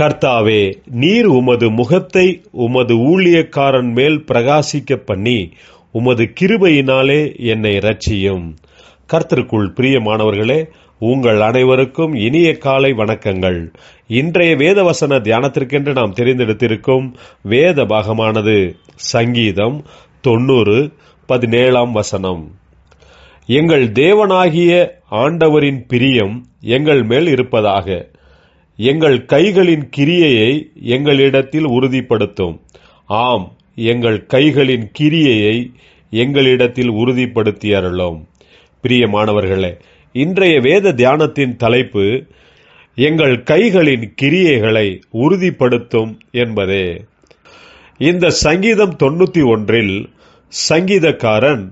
கர்த்தாவே நீர் உமது முகத்தை உமது ஊழியக்காரன் மேல் பிரகாசிக்க பண்ணி உமது கிருபையினாலே என்னை ரட்சியும் கர்த்தருக்குள் பிரியமானவர்களே உங்கள் அனைவருக்கும் இனிய காலை வணக்கங்கள். இன்றைய வேதவசன தியானத்திற்கென்று நாம் தெரிந்தெடுத்திருக்கும் வேத பாகமானது சங்கீதம் தொண்ணூறு பதினேழாம் வசனம். எங்கள் தேவனாகிய ஆண்டவரின் பிரியம் எங்கள் மேல் இருப்பதாக. எங்கள் கைகளின் கிரியையை எங்களிடத்தில் உறுதிப்படுத்தும். ஆம் எங்கள் கைகளின் கிரியையை எங்களிடத்தில் உறுதிப்படுத்தி அருளும் பிரியமானவர்களே இன்றைய வேத தியானத்தின் தலைப்பு எங்கள் கைகளின் கிரியைகளை உறுதிப்படுத்தும் என்பதே. இந்த சங்கீதம் தொண்ணூத்தி ஒன்றில் சங்கீதக்காரன்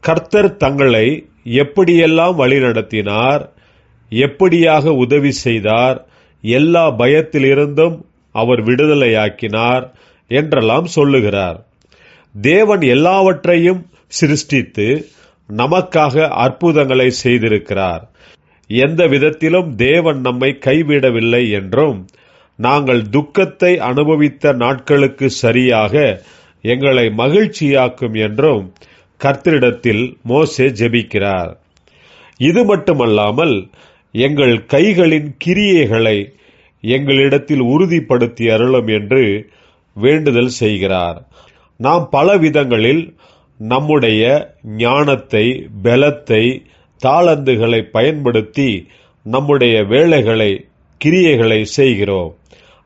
கர்த்தர் தங்களை எப்படியெல்லாம் வழிநடத்தினார் எப்படியாக உதவி செய்தார் எல்லா பயத்திலிருந்தும் அவர் விடுதலையாக்கினார் என்றெல்லாம் சொல்லுகிறார். தேவன் எல்லாவற்றையும் சிருஷ்டித்து நமக்காக அற்புதங்களை செய்திருக்கிறார். எந்த விதத்திலும் தேவன் நம்மை கைவிடவில்லை என்றும் நாங்கள் துக்கத்தை அனுபவித்த நாட்களுக்கு சரியாக எங்களை மகிழ்ச்சியாக்கும் என்றும் கர்த்தரிடத்தில் மோசே ஜெபிக்கிறார். இது மட்டுமல்லாமல் எங்கள் கைகளின் கிரியைகளை எங்களிடத்தில் உறுதிப்படுத்தி அருளும் என்று வேண்டுதல் செய்கிறார். நாம் பல விதங்களில் நம்முடைய ஞானத்தை பலத்தை தாளந்துகளை பயன்படுத்தி நம்முடைய வேலைகளை கிரியைகளை செய்கிறோம்.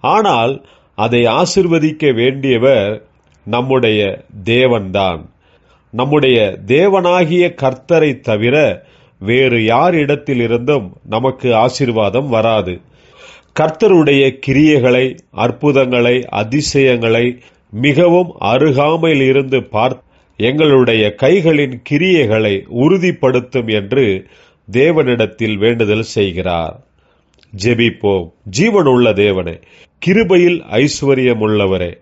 ஆனால் அதை ஆசிர்வதிக்க வேண்டியவர் நம்முடைய தேவன்தான். நம்முடைய தேவனாகிய கர்த்தரை தவிர வேறு யாரிடத்திலிருந்தும் நமக்கு ஆசிர்வாதம் வராது. கர்த்தருடைய கிரியைகளை அற்புதங்களை அதிசயங்களை மிகவும் அருகாமையில் இருந்து பார்த்து எங்களுடைய கைகளின் கிரியைகளை உறுதிப்படுத்தும் என்று தேவனிடத்தில் வேண்டுதல் செய்கிறார். ஜெபிப்போம். ஜீவனுள்ள தேவனே கிருபையில் ஐஸ்வர்யம் உள்ளவரே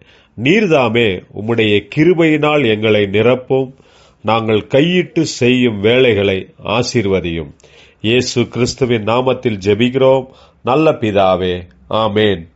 நீர்தாமே உம்முடைய கிருபையினால் எங்களை நிரப்பும். நாங்கள் கையிட்டு செய்யும் வேலைகளை ஆசீர்வதியும். இயேசு கிறிஸ்துவின் நாமத்தில் ஜெபிக்கிறோம். நல்ல பிதாவே ஆமேன்.